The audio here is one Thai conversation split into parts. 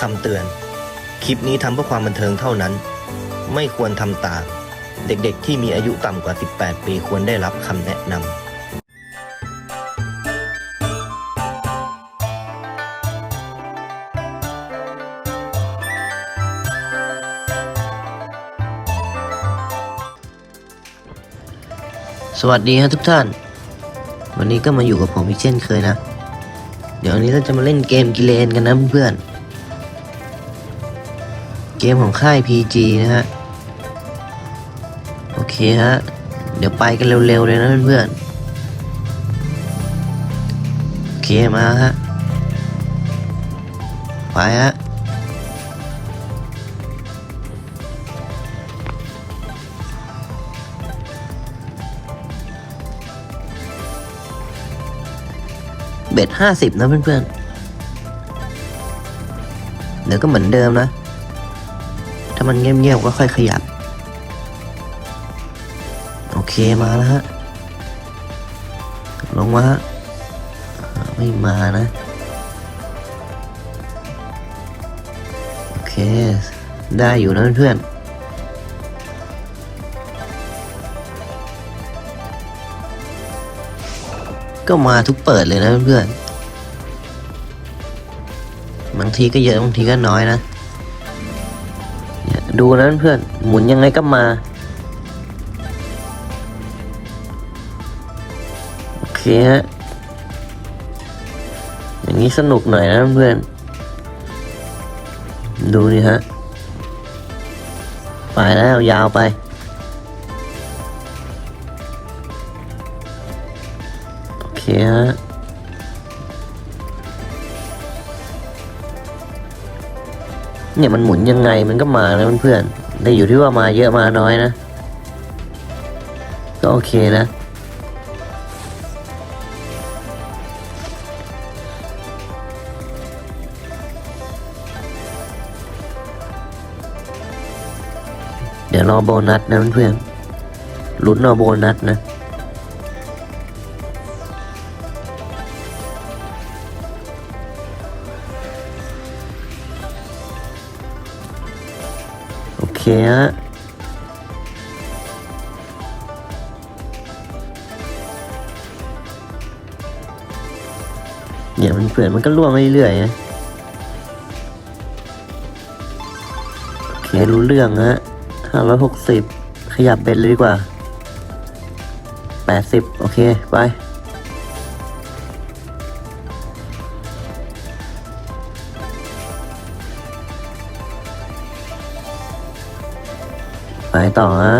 คำเตือน คลิปนี้ทำเพื่อความบันเทิงเท่านั้น ไม่ควรทำตาม เด็กๆที่มีอายุต่ำกว่า 18 ปีควรได้รับคำแนะนำสวัสดีครับทุกท่าน วันนี้ก็มาอยู่กับผมอีกเช่นเคยนะ เดี๋ยววันนี้เราจะมาเล่นเกมกิเลนกันนะเพื่อนๆ เกมของค่าย PG นะฮะ โอเคฮะ เดี๋ยวไปกันเร็วๆเลยนะเพื่อนๆ โอเคมาฮะ ไปฮะเบ็ดห้าสิบนะเพื่อนๆ เดี๋ยวก็เหมือนเดิมนะ ถ้ามันเงียบๆก็ค่อยขยับ โอเคมาแล้วฮะ ลงมาฮะไม่มานะ โอเค ได้อยู่นะเพื่อนก็มาทุกเปิดเลยนะเพื่อน บางทีก็เยอะบางทีก็น้อยนะ ดูนะเพื่อนหมุนยังไงก็มา โอเคฮะ อย่างนี้สนุกหน่อยนะเพื่อน ดูนี่ฮะ ไปแล้วยาวไปโอเคฮะ เนี่ยมันหมุนยังไงมันก็มานะเพื่อนๆแต่อยู่ที่ว่ามาเยอะมาน้อยนะ ก็โอเคนะเดี๋ยวรอโบนัสนะเพื่อนๆลุ้นรอโบนัสนะ เคฮะเนี่ยมันเพื่อนมันก็ล่วงเรื่อยๆนะโอเครู้เรื่องฮะห้าร้อยหกสิบขยับเบ็ดเลยดีกว่าแปดสิบโอเค ไป ไปต่อฮะ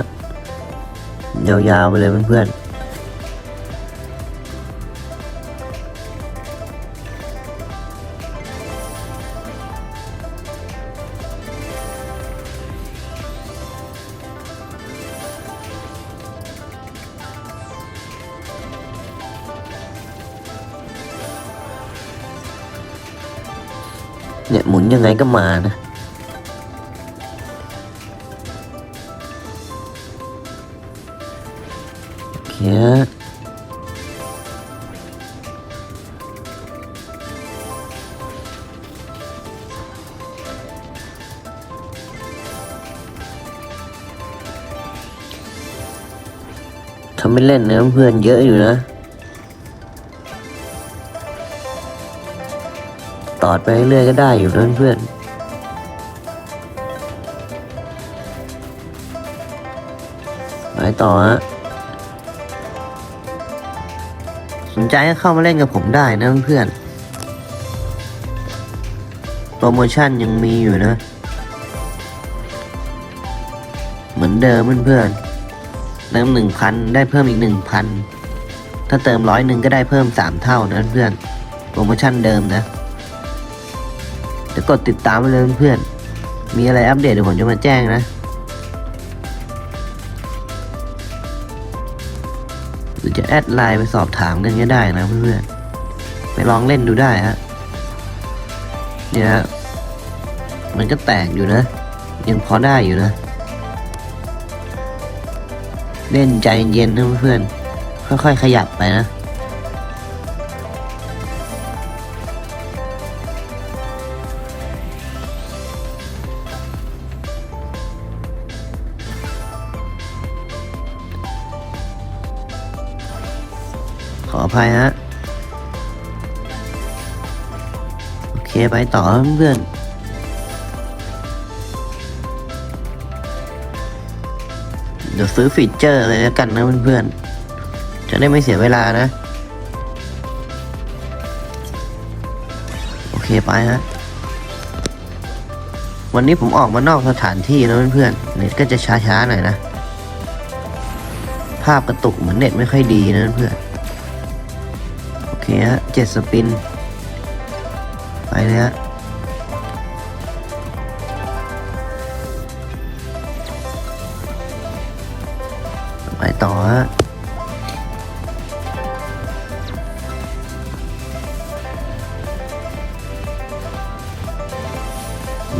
ยาวๆไปเลยเพื่อนๆเนี่ยหมุนยังไงก็มานะ เคฮะทำไม่เล่นนะเพื่อนเยอะอยู่นะตอดไปเรื่อยก็ได้อยู่นะเพื่อนไปต่อฮะ นใจก็เข้ามาเล่นกับผมได้นะเพื่อนโปรโมชั่นยังมีอยู่นะ เหมือนเดิมเพื่อนเติมหนึ่งพันได้เพิ่มอีกหนึ่งพันถ้าเติมร้อยหนึ่งก็ได้เพิ่มสามเท่านะเพื่อนโปรโมชั่นเดิมนะเดี๋ยวกดติดตามไปเลยเพื่อนมีอะไรอัปเดตเดี๋ยวผมจะมาแจ้งนะ หรือจะแอดไลน์ไปสอบถามกันก็ได้นะเพื่อนๆไปลองเล่นดูได้ฮะเนี่ยฮะมันก็แตกอยู่นะ ยังพอได้อยู่นะ เล่นใจเย็นนะเพื่อนๆค่อยๆขยับไปนะ ขออภัยฮะ โอเคไปต่อเพื่อนเดี๋ยวซื้อฟีเจอร์เลยแล้วกันนะเพื่อนๆ จะได้ไม่เสียเวลานะ โอเคไปฮะ วันนี้ผมออกมานอกสถานที่นะเพื่อนๆเน็ตก็จะช้าๆหน่อยนะ ภาพกระตุกเหมือนเน็ตไม่ค่อยดีนะเพื่อน ฮะเจ็ดสปิน ไปเลยฮะไปต่อฮะ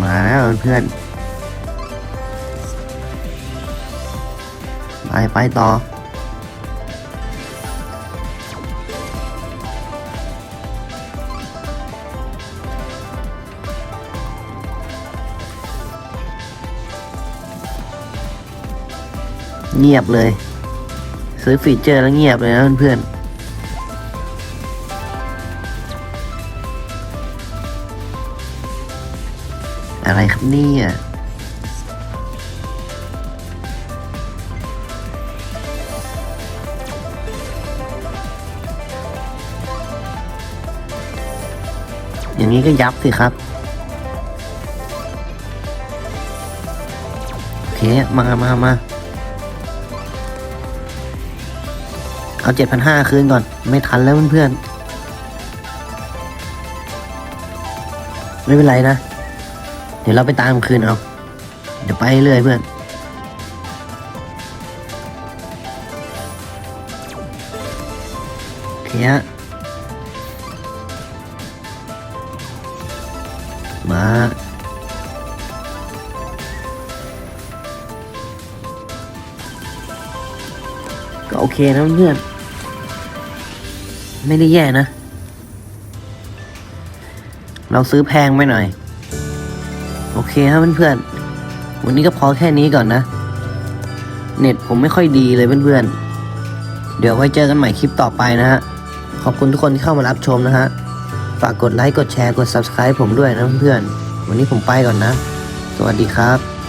มาแล้วเพื่อนไปไปต่อ เงียบเลย ซื้อฟีเจอร์แล้วเงียบเลยนะเพื่อนๆอะไรครับเนี่ยอย่างนี้ก็ยับสิครับ โอเค มามามา เอาเจ็ดพันห้าคืนก่อน ไม่ทันแล้วเพื่อนๆไม่เป็นไรนะ เดี๋ยวเราไปตามคืนเอา เดี๋ยวไปเรื่อยเพื่อนโอเคฮะมาก็โอเคนะเพื่อน ไม่ได้แย่นะ เราซื้อแพงไปหน่อย โอเคครับเพื่อนๆ วันนี้ก็พอแค่นี้ก่อนนะ เน็ตผมไม่ค่อยดีเลยเพื่อนๆ เดี๋ยวไว้เจอกันใหม่คลิปต่อไปนะฮะ ขอบคุณทุกคนที่เข้ามารับชมนะฮะ ฝากกดไลค์ กดแชร์ กด subscribe ผมด้วยนะเพื่อนๆ วันนี้ผมไปก่อนนะ สวัสดีครับ